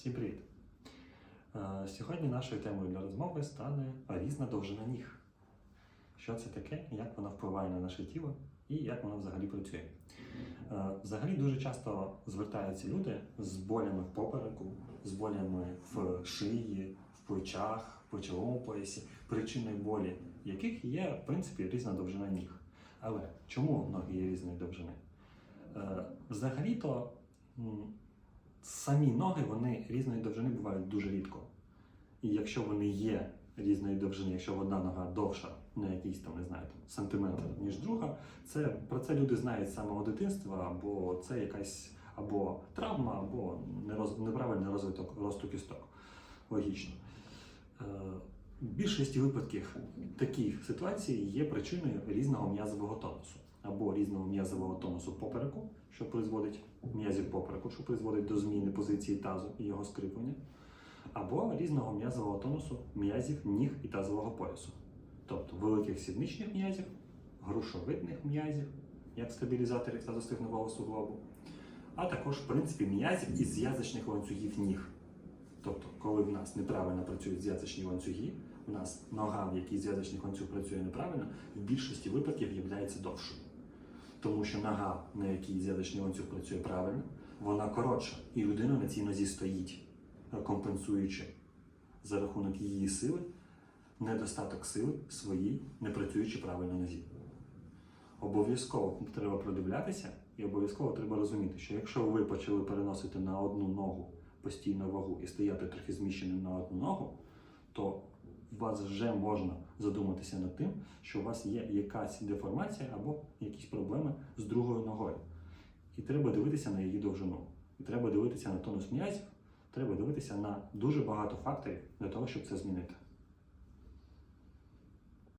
Всім привіт! Е, Сьогодні нашою темою для розмови стане різна довжина ніг. Що це таке, як вона впливає на наше тіло і як вона взагалі працює. Е, Взагалі дуже часто звертаються люди з болями в попереку, з болями в шиї, в плечах, в плечовому поясі, причиною болі, яких є, в принципі, різна довжина ніг. Але чому ноги є різної довжини? Е, Взагалі-то самі ноги вони різної довжини бувають дуже рідко. І якщо вони є різної довжини, якщо одна нога довша на якийсь там, не знаю, там, сантиметр, ніж друга, це про це люди знають з самого дитинства, або це якась або травма, або нероз, неправильний розвиток росту кісток. Логічно. Е, в більшості випадків таких ситуацій є причиною різного м'язового тонусу або різного м'язового тонусу попереку, що призводить м'язів попереку, що призводить до зміни позиції тазу і його скріплення, або різного м'язового тонусу м'язів ніг і тазового поясу, тобто великих сідничних м'язів, грушовидних м'язів, як стабілізаторів тазостигнового суглобу, а також, в принципі, м'язів із зв'язочних ланцюгів ніг. Тобто, коли в нас неправильно працюють зв'язочні ланцюги, у нас нога, в якій зв'язочний ланцюг працює неправильно, в більшості випадків є довшою. Тому що нога, на якій зв'язочний ланцюг працює правильно, вона коротша, і людина на цій нозі стоїть, е, компенсуючи за рахунок її сили недостаток сили своїй не працюючи правильно нозі. Обов'язково треба придивлятися і обов'язково треба розуміти, що якщо ви почали переносити на одну ногу постійно вагу і стояти трохи зміщеним на одну ногу, то у вас вже можна задуматися над тим, що у вас є якась деформація або якісь проблеми з другою ногою. І треба дивитися на її довжину. І треба дивитися на тонус м'язів, треба дивитися на дуже багато факторів для того, щоб це змінити.